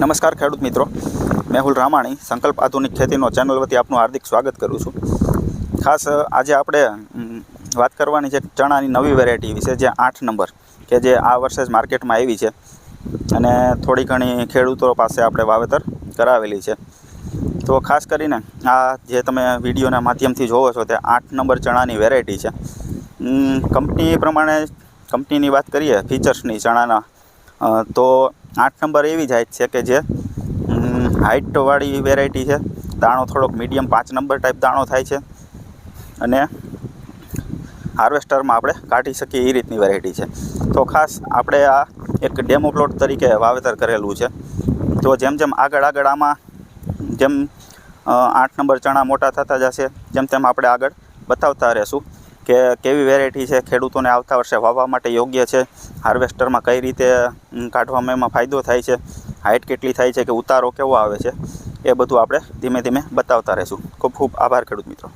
નમસ્કાર ખેડૂત મિત્રો. મેહુલ રામાણી, સંકલ્પ આધુનિક ખેતીનો ચેનલ વતી આપનું હાર્દિક સ્વાગત કરું છું. ખાસ આજે આપણે વાત કરવાની છે ચણાની નવી વેરાયટી વિશે, જે આઠ નંબર, કે જે આ વર્ષે જ માર્કેટમાં આવી છે. અને થોડી ઘણી ખેડૂતો પાસે આપણે વાવેતર કરાવેલી છે. તો ખાસ કરીને, આ જે તમે વિડીયોના માધ્યમથી જોવો છો, તે આઠ નંબર ચણાની વેરાયટી છે. કંપની પ્રમાણે કંપનીની વાત કરીએ ફીચર્સની ચણાના તો આઠ નંબર એવી જાત છે કે જે હાઇટવાળી વેરાયટી છે. દાણો થોડોક મીડિયમ પાંચ નંબર ટાઈપ દાણો થાય છે. અને હાર્વેસ્ટરમાં આપણે કાઢી શકીએ એ રીતની વેરાયટી છે. તો ખાસ આપણે આ એક ડેમો પ્લોટ તરીકે વાવેતર કરેલું છે. તો જેમ જેમ આગળ આગળ આમાં, જેમ આઠ નંબર ચણા મોટા થતા જશે, જેમ તેમ આપણે આગળ બતાવતા રહેશું. કે કેવી વેરાયટી છે, ખેડૂતોને આવતા વર્ષે વાવવા માટે યોગ્ય છે, હાર્વેસ્ટરમાં કઈ રીતે કાઢવામાં એમાં ફાયદો થાય છે હાઇટ કેટલી થાય છે, કે ઉતારો કેવો આવે છે, એ બધું આપણે ધીમે ધીમે બતાવતા રહીશું. ખૂબ ખૂબ આભાર ખેડૂત મિત્રો.